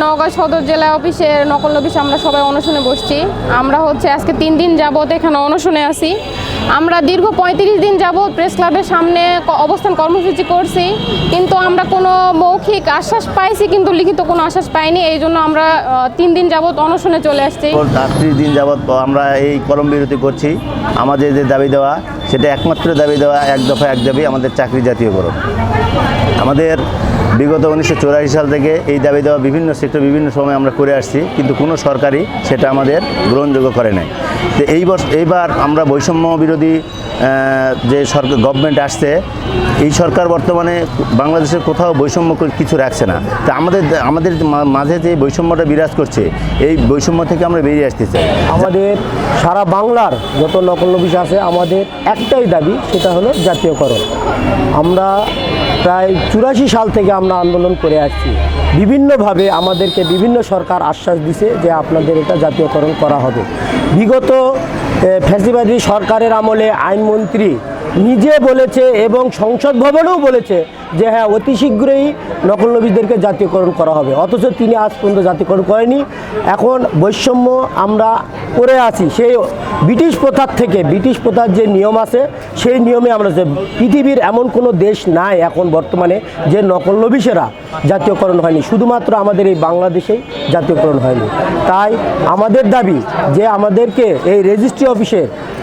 চাঁপাই সদর জেলা অফিসের নকল অফিস আমরা সবাই অনশনে বসছি। আমরা হচ্ছে আজকে তিন দিন যাবত এখানে অনশনে আছি। আমরা দীর্ঘ পঁয়ত্রিশ দিন যাবত প্রেস ক্লাবের সামনে অবস্থান কর্মসূচি করছি। কিন্তু আমরা কোনো মৌখিক আশ্বাস পাইছি, কিন্তু লিখিত কোনো আশ্বাস পাইনি। এই জন্য আমরা তিন দিন যাবত অনশনে চলে আসছি। আটত্রিশ দিন যাবৎ আমরা এই কলম বিরতি করছি। আমাদের যে দাবি দেওয়া, সেটা একমাত্র দাবি দেওয়া, এক দফা এক দাবি আমাদের চাকরি জাতীয় জাতীয়করণ। আমাদের বিগত উনিশশো সাল থেকে এই দাবি দেওয়া বিভিন্ন সেক্টর বিভিন্ন সময় আমরা করে আসছি, কিন্তু কোনো সরকারই সেটা আমাদের গ্রহণযোগ্য করে নাই। তো এই বছর এইবার আমরা বৈষম্য বিরোধী যে সরকার গভর্নমেন্ট আসছে, এই সরকার বর্তমানে বাংলাদেশের কোথাও বৈষম্য কিছু রাখছে না। তা আমাদের আমাদের মাঝে যে বৈষম্যটা বিরাজ করছে, এই বৈষম্য থেকে আমরা বেরিয়ে আসতে চাই। আমাদের সারা বাংলার যত নকল আছে, আমাদের একটাই দাবি, সেটা হলো জাতীয়করণ। আমরা প্রায় চুরাশি সাল থেকে আমরা আন্দোলন করে আসছি। বিভিন্নভাবে আমাদেরকে বিভিন্ন সরকার আশ্বাস দিছে যে আপনাদের এটা জাতীয়করণ করা হবে। বিগত ফ্যাসিবাদী সরকারের আমলে আইনমন্ত্রী নিজে বলেছে এবং সংসদ ভবনেও বলেছে যে হ্যাঁ অতি শীঘ্রই নকল নবীদেরকে জাতীয়করণ করা হবে। অথচ তিনি আজ পর্যন্ত জাতীয়করণ করেনি। এখন বৈষম্য আমরা করে আছি। সেই ব্রিটিশ প্রথার থেকে, ব্রিটিশ প্রথার যে নিয়ম আছে, সেই নিয়মে আমরা পৃথিবীর এমন কোনো দেশ নাই এখন বর্তমানে যে নকল নবিশেরা জাতীয়করণ হয়নি। শুধুমাত্র আমাদের এই বাংলাদেশেই জাতীয়করণ হয়নি। তাই আমাদের দাবি যে আমাদেরকে এই রেজিস্ট্রি অফিসে,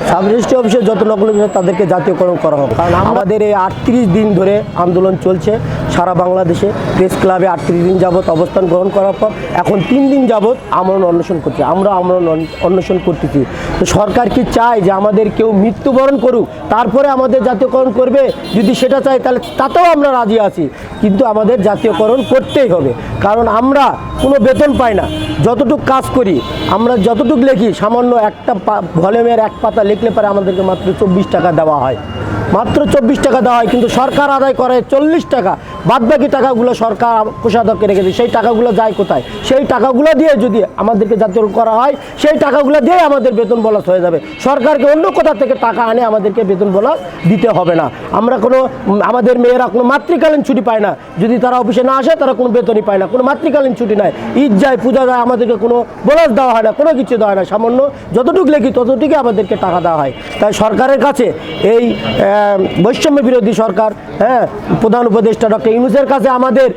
সাব রেজিস্ট্রি অফিসে যত নকল তাদেরকে জাতীয়করণ করা হবে কারণ আমাদের এই আটত্রিশ দিন ধরে আন্দোলন চলছে সারা বাংলাদেশে। প্রেস ক্লাবে আটত্রিশ দিন যাবৎ অবস্থান গ্রহণ করার পর এখন তিন দিন যাবৎ আমরণ অন্বেষণ করছে, আমরা আমরণ অন্বেষণ করতেছি। তো সরকার কি চায় যে আমাদের কেউ মৃত্যুবরণ করুক, তারপরে আমাদের জাতীয়করণ করবে? যদি সেটা চাই তাহলে তাতেও আমরা রাজি আছি, কিন্তু আমাদের জাতীয়করণ করতেই হবে। কারণ আমরা কোনো বেতন পাই না, যতটুক কাজ করি, আমরা যতটুক লিখি, সামান্য একটা ভলিউমের এক পাতা লিখলে পরে আমাদেরকে মাত্র চব্বিশ টাকা দেওয়া হয়। মাত্র চব্বিশ টাকা দেওয়া হয় কিন্তু সরকার আদায় করে চল্লিশ টাকা। বাদবাকি টাকাগুলো সরকার কোষাধ্যক্ষে রেখেছে সেই টাকাগুলো যায় কোথায়? সেই টাকাগুলো দিয়ে যদি আমাদেরকে জাতীয় করা হয়, সেই টাকাগুলো দিয়ে আমাদের বেতন বলাস হয়ে যাবে। সরকারকে অন্য কোথা থেকে টাকা আনে আমাদেরকে বেতন বলাস দিতে হবে না। আমরা কোনো, আমাদের মেয়েরা কোনো মাতৃকালীন ছুটি পায় না। যদি তারা অফিসে না আসে, তারা কোনো বেতনই পায় না। কোনো মাতৃকালীন ছুটি নাই। ঈদ যায় পূজা যায় আমাদেরকে কোনো বোনাস দেওয়া হয় না, কোনো কিছু দেওয়া হয় না। সামান্য যতটুকু লেখি ততটুকু আমাদেরকে টাকা দেওয়া হয়। তাই সরকারের কাছে এই বৈষম্য বিরোধী সরকার হ্যাঁ প্রধান উপদেষ্টা ডক্টর ইউনুসের কাছে আমাদের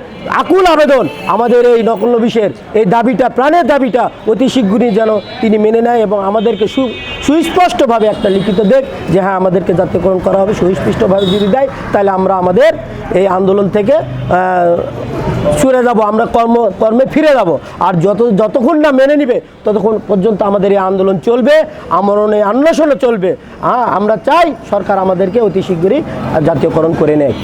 আকুল আবেদন, আমাদের এই নকল নবিশের এই দাবিটা, প্রাণের দাবিটা অতি শীঘ্রই যেন তিনি মেনে নেয় এবং আমাদেরকে সু, সুস্পষ্টভাবে একটা লিখিত দেখ যে হ্যাঁ আমাদেরকে জাতীয়করণ করা হবে, সুস্পষ্টভাবে যদি দেয়, তাহলে আমরা আমাদের এই আন্দোলন থেকে সরে যাব, আমরা কর্ম, কর্মে ফিরে যাব। আর যত, যতক্ষণ না মেনে নিবে, ততক্ষণ পর্যন্ত আমাদের এই আন্দোলন চলবে, আমরণে অন্বেষণও চলবে। হ্যাঁ আমরা চাই সরকার আমাদেরকে অতি শীঘ্রই জাতীয়করণ করে নেয়।